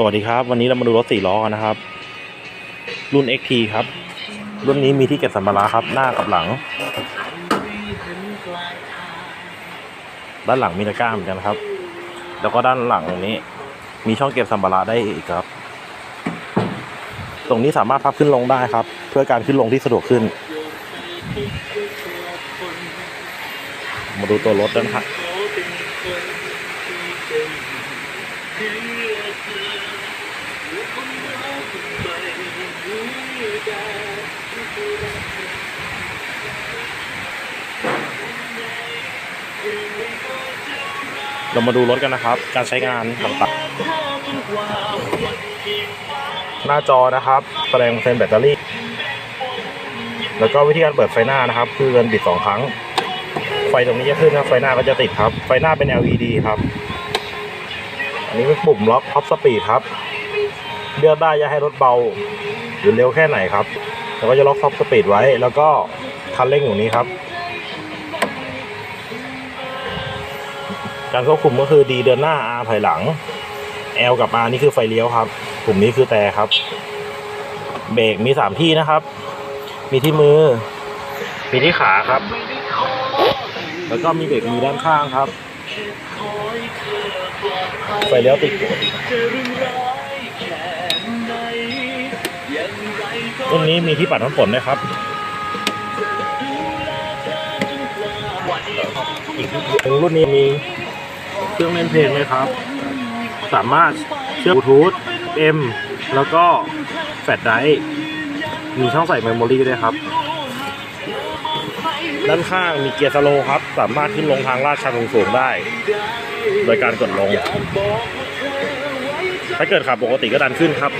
สวัสดีครับ วันนี้เรามาดูรถสี่ล้อกันนะครับ รุ่น XT ครับ รุ่นนี้มีที่เก็บสัมภาระครับ หน้ากับหลัง ด้านหลังมีตะกร้าเหมือนกันครับ แล้วก็ด้านหลังตรงนี้ มีช่องเก็บสัมภาระได้อีกครับ ตรงนี้สามารถพับขึ้นลงได้ครับ เพื่อการขึ้นลงที่สะดวกขึ้น มาดูตัวรถกันครับ เรามาดูรถกันนะครับ การใช้งานต่างๆ หน้าจอนะครับ แสดงเปอร์เซ็นต์แบตเตอรี่ แล้วก็วิธีการเปิดไฟหน้านะครับ คือเดินบิดสองครั้ง ไฟตรงนี้จะขึ้นนะไฟหน้าก็จะติดครับ ไฟหน้าเป็น LED ครับ อันนี้เป็นปุ่มล็อกท็อปสปีดครับ เลือกได้จะให้รถเบาหรือเร็วแค่ไหนครับแล้วก็จะล็อกท็อปสปีดไว้ แล้วก็คันเร่งอยู่นี้ครับ การควบคุมก็คือ D เดินหน้า R ถอยหลัง L กับ R นี่คือไฟเลี้ยวครับปุ่มนี้คือแต่ครับ เบรกมีสามที่นะครับ มีที่มือ มีที่ขาครับ แล้วก็มีเบรกมือด้านข้างครับ ไฟเลี้ยวติดปกติรุ่นนี้มีที่ปัดน้ำฝนด้วยครับอีกรุ่นนี้มีเครื่องเล่นเพลงเลยครับ สามารถเชื่อมบลูทูธ M แล้วก็แฟลชไดรฟ์มีช่องใส่เมมโมรี่ด้วยครับ ด้านข้างมีเกียร์สโลครับ สามารถขึ้นลงทางลาดชันสูงๆได้ โดยการกดลง ถ้าเกิดขับปกติก็ดันขึ้นครับ